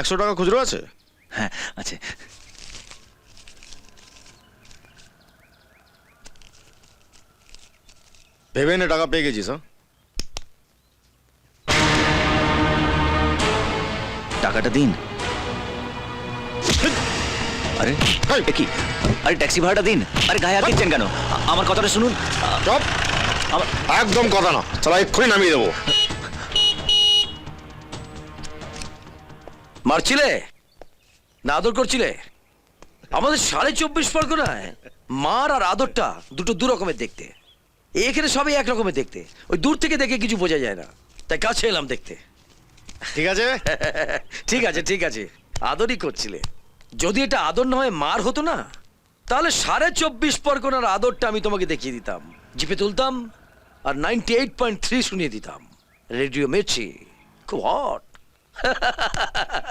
একশো টাকা খুচরো আছে? হ্যাঁ আছে। ভেবে নে টাকা পেয়ে গেছিস হ্যাঁ? টাকাটা দিন। আরে এ কি? আরে ট্যাক্সি ভাড়াটা দিন। আরে গায়ে আঁকিচ্ছেন কেন? আমার কথাটা শুনুন। আমার একদম কথা না। চলো এক্ষুনি নামিয়ে দেবো। মারছিলে? না আদর করছিলে? আমাদের সাড়ে চব্বিশ পরগনায় মার আর আদরটা দুটো দু রকমের দেখতে। এখানে সবই এক রকমের দেখতে। ওই দূর থেকে দেখে কিছু বোঝা যায় না। তাই কাছে এলাম দেখতে। ঠিক আছে? ঠিক আছে ঠিক আছে। আদরই করছিলে। যদি এটা আদর না হয় মার হতো না তাহলে সাড়ে চব্বিশ পরগনার আদরটা আমি তোমাকে দেখিয়ে দিতাম। জিপে তুলতাম আর নাইনটি এইট পয়েন্ট থ্রি শুনিয়ে দিতাম। রেডিও মেরছি। খুব হট।